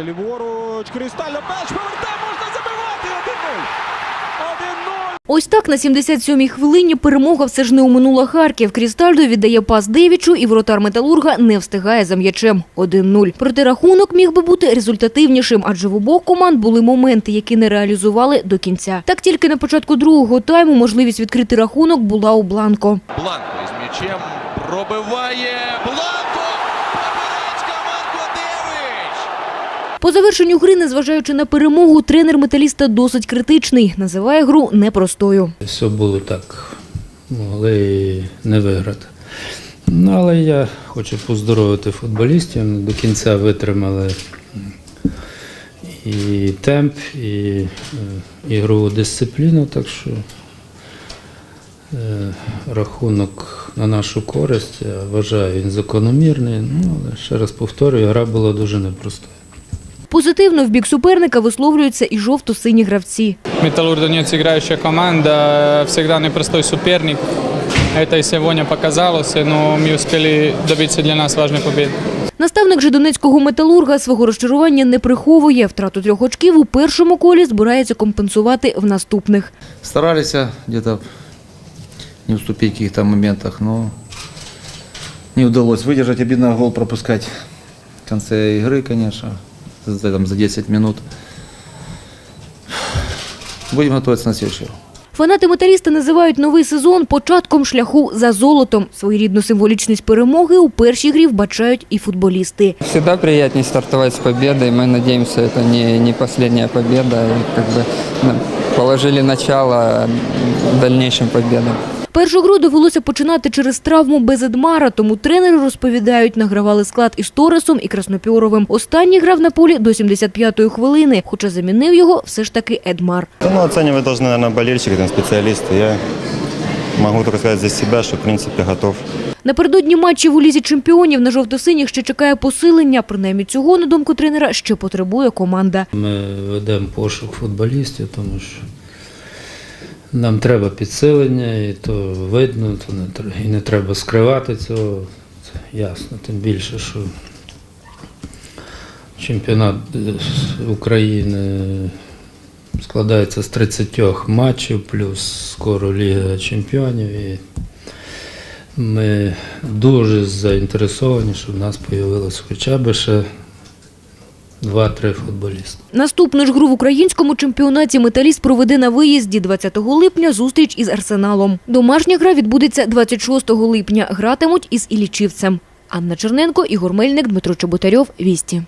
Ще ліворуч. Кристально м'яч повертає, можна забивати 1-0. 1-0. Ось так на 77-й хвилині перемога все ж не оминула Харків. Крістальдо віддає пас Девічу і воротар Металурга не встигає за м'ячем. 1-0. Проте рахунок міг би бути результативнішим, адже в обох команд були моменти, які не реалізували до кінця. Так тільки на початку другого тайму можливість відкрити рахунок була у Бланко. Бланко із м'ячем пробиває. Бланко! По завершенню гри, незважаючи на перемогу, тренер металіста досить критичний. Називає гру непростою. Все було так, могли не виграти. Ну, але я хочу поздоровити футболістів. До кінця витримали і темп, і е, ігрову дисципліну, так що е, рахунок на нашу користь, я вважаю, він закономірний. Ну, але ще раз повторюю, гра була дуже непростою. Позитивно в бік суперника висловлюються і жовто-сині гравці. Металлург Донец играющая команда, всегда непростой соперник. Это и сегодня показалось, но мы успели добиться для нас важной победы. Наставник же донецького металурга свого розчарування не приховує. Втрату трьох очків у першому колі збирається компенсувати в наступних. Старались а, где-то не уступить в каких-то моментах, но не удалось выдержать. Обидно гол пропускать в конце игры, конечно, за, там, за 10 минут. Будем готовиться на следующий игру. Фанати металіста називають новий сезон початком шляху за золотом. Своєрідну символічність перемоги у першій грі вбачають і футболісти. Всегда приятнее стартовать с победой. Мы надеемся, это не, не последняя победа. И как бы ну, положили начало дальнейшим победам. Першу гру довелося починати через травму без Едмара, тому тренери розповідають, награвали склад із Торесом і Краснопьоровим. Останній грав на полі до 75-ї хвилини, хоча замінив його все ж таки Едмар. Ну, оценивать должны, наверное, болельщики, там, специалисты. Я могу только сказать за себя, что, в принципе, готов. Напередодні матчів у лізі чемпіонів на жовто-синіх ще чекає посилення. Принаймні цього, на думку тренера, ще потребує команда. Ми ведемо пошук футболістів, тому що нам треба підсилення, і то видно, то не, і не треба скривати цього. Це ясно. Тим більше, що чемпіонат е, України складається з 30 матчів, плюс скоро Ліга Чемпіонів. І ми дуже заінтересовані, щоб в нас з'явилося хоча б ще 2-3 футболісти. Наступну ж гру в українському чемпіонаті металіст проведе на виїзді 20 липня зустріч із Арсеналом. Домашня гра відбудеться 26 липня. Гратимуть із Ілічівцем. Анна Черненко, Ігор Мельник, Дмитро Чоботарьов. Вісті.